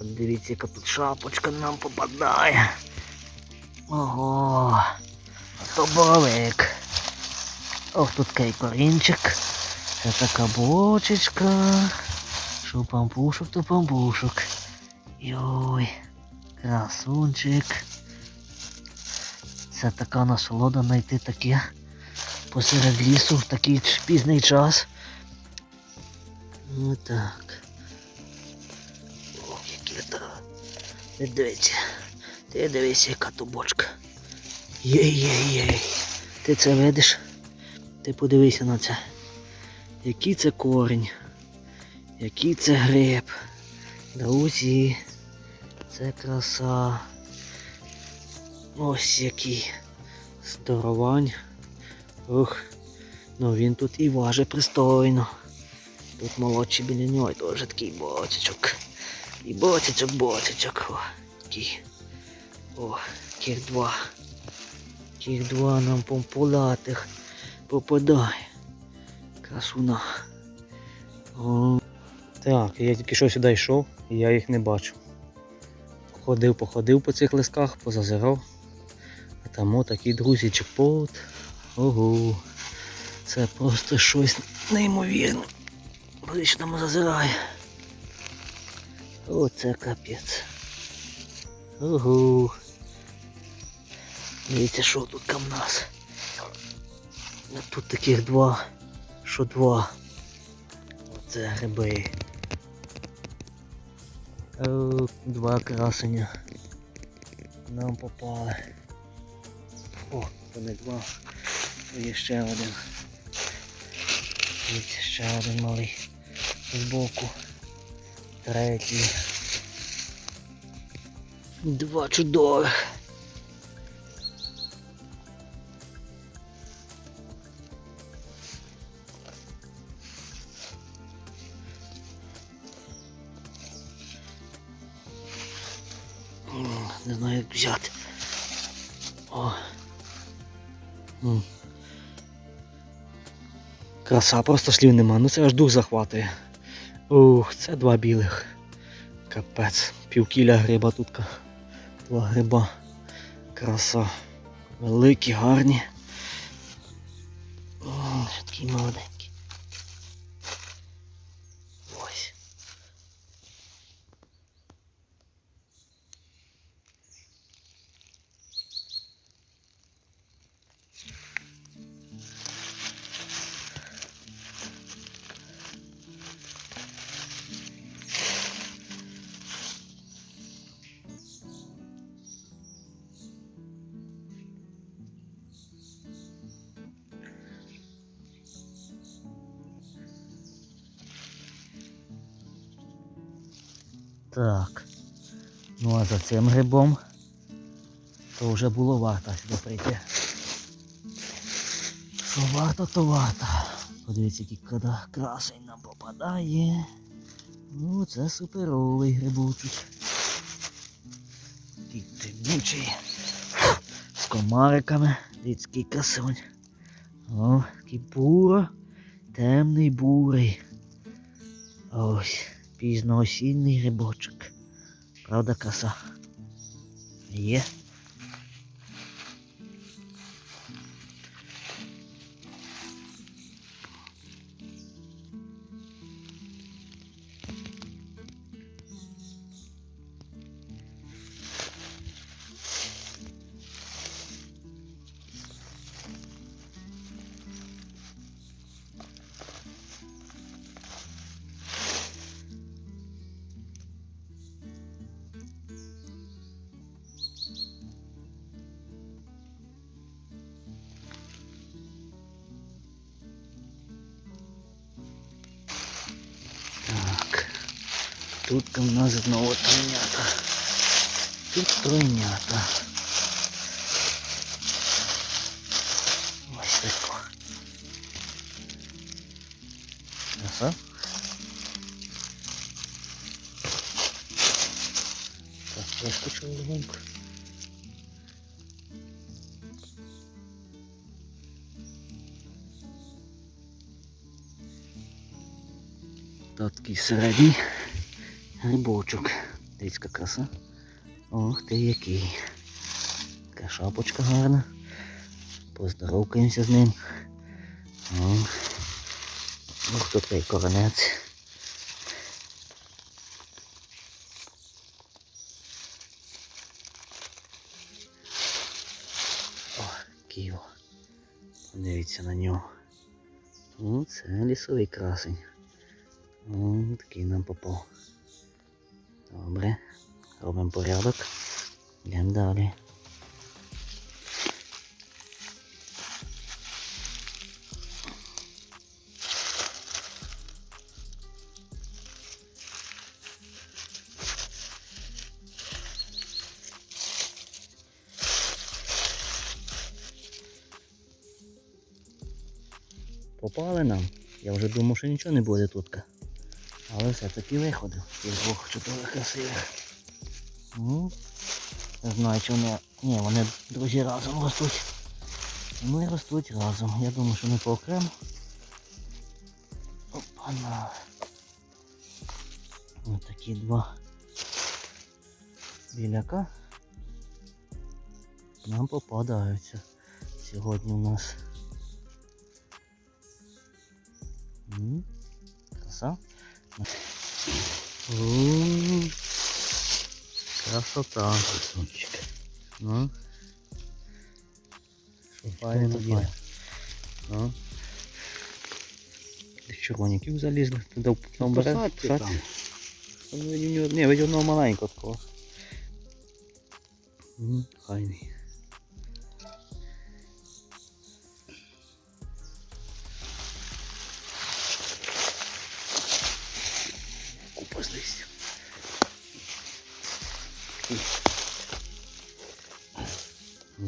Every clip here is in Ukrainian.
Подивіться, яка тут шапочка нам попадає. Ого. А. Ох, тут кей корінчик. Це така бочечка. Що то пампушок. Йой, красунчик. Це така насолода знайти таке посеред лісу в такий пізний час. Ну так. Ох, то. Ти дивися. Яка то бочка. Єй-єй-єй. Ти це видиш? Ти подивися на це. Який це корінь. Який це гриб. Друзі. Це краса. Ось який здоровань. Ух, ну він тут і важить пристойно. Тут молодший біля нього теж такий боцячок. І боцячок, боцячок. О, такий. О, ких два. Ких два нам помполатих попадає. Красуна. О, Так, я тільки що сюди йшов, і я їх не бачу. Ходив, походив по цих лисках, позазирав. А там отакий друзі чекпот. Ого. Це просто щось неймовірне. Ближ там зазирає. Оце капець. Ого. Дивіться, що тут там нас. Тут таких два. Що два. Оце гриби. О, два красення. Нам попали. О, то не два. то Є ще один. Дивіться, ще один малий збоку. Третій. Два чудових. Не знаю, як взяти. О. Краса, просто слів нема. Ну це аж дух захватує. Ух, це два білих. Капець. Півкіля гриба тут. Два гриба. Краса. Великі, гарні. Такий молодий. Так. Ну а за цим грибом то вже було варто сюди прийти. Що варто, то варто. Подивіться, який красень нам попадає. Ну, це суперовий грибочок. Такий темнючий. З комариками. Дивіться, який красунь. О, такий буро. Темний бурий. Ось, пізноосінний грибочок. Правда, краса? Є. Тут у нас знову тройнята. Тут тройнята. Ось тако. Краса. Так, вискочив легенько. Та такий середній грибочок. Дивіться, краса. Ох ти який. Така шапочка гарна. Поздоровкаємося з ним. Ох, тут такий коронець. О, Києво. Подивіться на нього. О, це лісовий красень. О, такий нам попав. Добре. Робимо порядок. Йдемо далі. Попали нам. Я вже думав, що нічого не буде тут. Але все-таки виходив. Із двох чудових красивих. Ну, не знаю, чи вони. Ні, вони друзі разом ростуть. Вони ростуть разом. Я думаю, що не по окремо. Опана. Ось такі два біляка. Нам попадаються сьогодні у нас. Краса. Красота. Красунчик. Ну. Є. є? Ну. З червоняків залізли. Туди там бере. Ні, від одного маленького такого. М,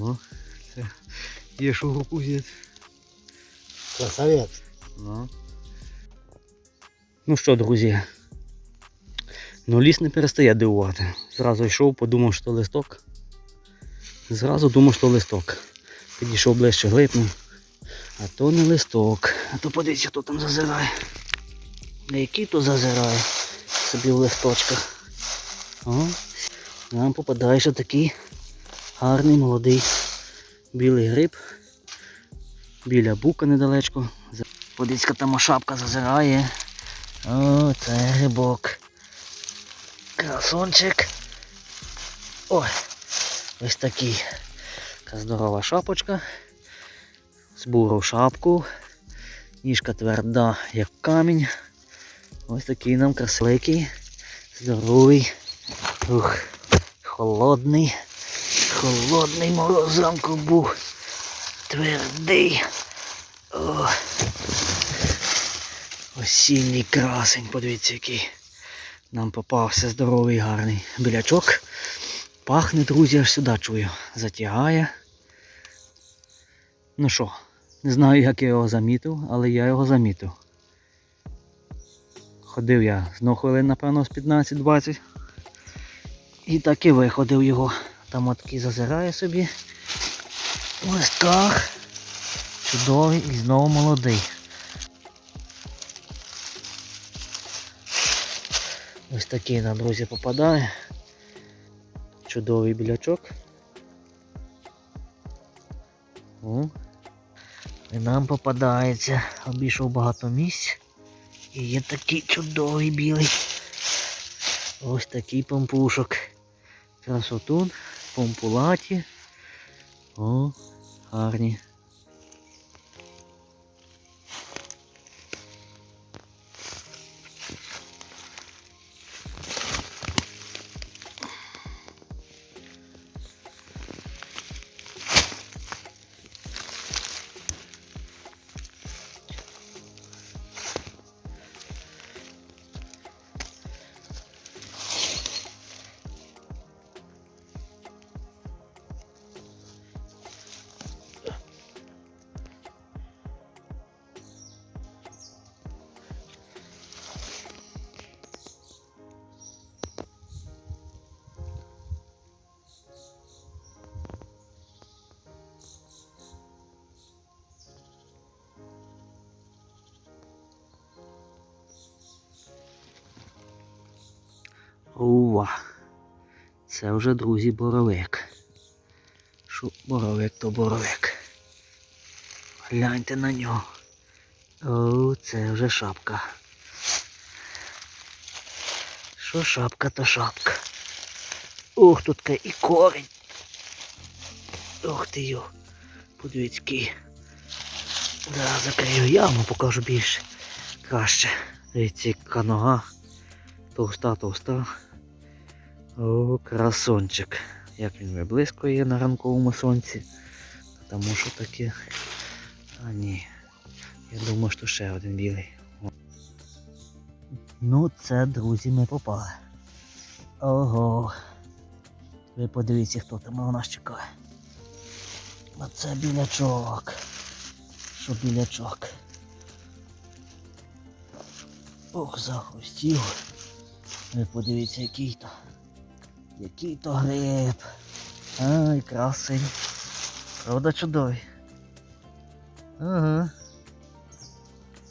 О, це є що руку взяти. Красавець. Ну. ну що, друзі. Ну ліс не перестає дивувати. Зразу йшов, подумав, що листок. Зразу думав, що листок. Підійшов ближче глипнув. А то не листок. А то подивіться, хто там зазирає. А який то зазирає собі в листочках. О, нам попадає ще такий гарний молодий білий гриб. Біля бука недалечко. Подицька там шапка зазирає. О, це грибок. Красончик. Ой, ось такий. Така здорова шапочка. Збурив шапку. Ніжка тверда, як камінь. Ось такий нам красивий, здоровий. Ух, холодний. Холодний мороз зранку був. Твердий. О. Осінній красень, подивіться, який нам попався здоровий гарний білячок. Пахне, друзі, аж сюди чую. Затягає. Ну що, не знаю, як я його замітив, але я його замітив. Ходив я знов хвилин, напевно, з 15-20. І так і виходив його. Там от такий зазирає собі. В листках. Чудовий і знову молодий. Ось такий нам, друзі, попадає. Чудовий білячок. О. І нам попадається. Обійшов багато місць. І є такий чудовий білий. Ось такий помпушок. Красотун, помпулаті. О, гарні. Ува. Це вже, друзі, боровик. Що боровик, то боровик. Гляньте на нього. О, це вже шапка. Що шапка, то шапка. Ух, тут і корінь. Ух ти йо. Подивіться. Зараз закрию яму, покажу більше. Краще. Дивіться, яка нога. Товста, товста. О, красончик. Як він виблискує на ранковому сонці. Тому що таке. А ні. Я думаю, що ще один білий. Ну, це, друзі, ми попали. Ого. Ви подивіться, хто там у нас чекає. А це білячок. Що білячок. Ох, захрустів. Ви подивіться, який то. Який то гриб. Ай, красень. Правда чудовий. Ага.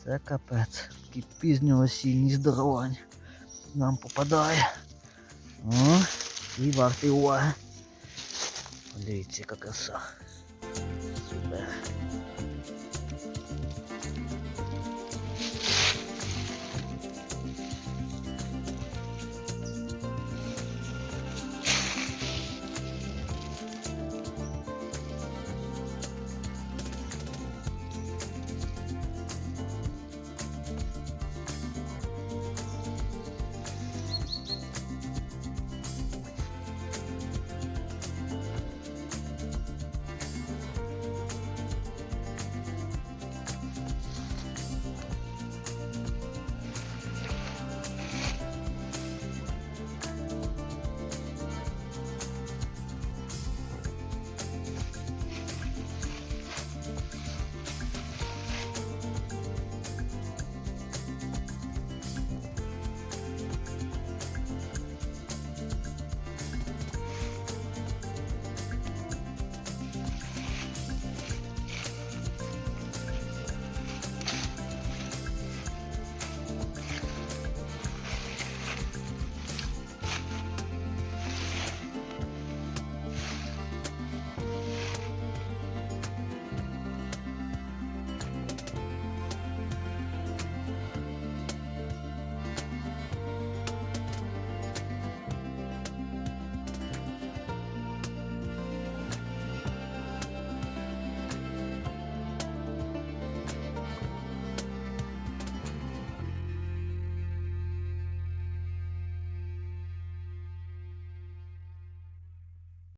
Це капець. Такий пізньоосінній здоровань. Нам попадає. О, і вартий уваги. Подивіться, яка краса.